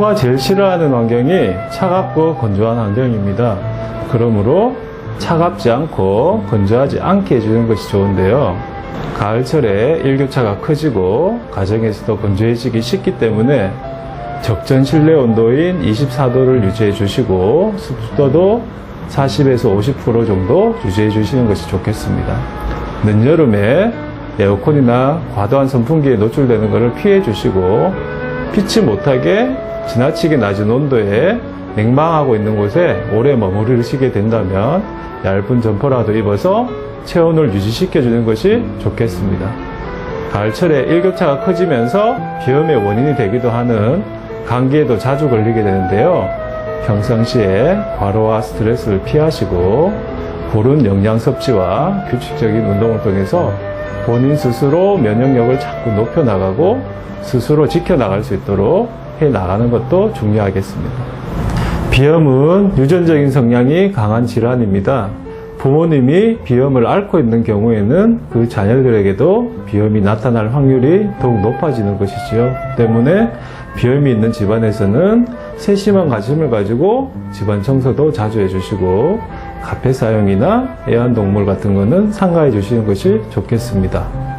소가 제일 싫어하는 환경이 차갑고 건조한 환경입니다. 그러므로 차갑지 않고 건조하지 않게 해주는 것이 좋은데요. 가을철에 일교차가 커지고 가정에서도 건조해지기 쉽기 때문에 적정 실내 온도인 24도를 유지해 주시고 습도도 40에서 50% 정도 유지해 주시는 것이 좋겠습니다. 늦여름에 에어컨이나 과도한 선풍기에 노출되는 것을 피해 주시고 피치 못하게 지나치게 낮은 온도에 냉방하고 있는 곳에 오래 머무르시게 된다면 얇은 점퍼라도 입어서 체온을 유지시켜 주는 것이 좋겠습니다. 가을철에 일교차가 커지면서 비염의 원인이 되기도 하는 감기에도 자주 걸리게 되는데요. 평상시에 과로와 스트레스를 피하시고 고른 영양 섭취와 규칙적인 운동을 통해서 본인 스스로 면역력을 자꾸 높여 나가고 스스로 지켜 나갈 수 있도록 해 나가는 것도 중요하겠습니다. 비염은 유전적인 성향이 강한 질환입니다. 부모님이 비염을 앓고 있는 경우에는 그 자녀들에게도 비염이 나타날 확률이 더욱 높아지는 것이지요. 때문에 비염이 있는 집안에서는 세심한 관심을 가지고 집안 청소도 자주 해주시고 카페 사용이나 애완동물 같은 거는 상가해 주시는 것이 좋겠습니다.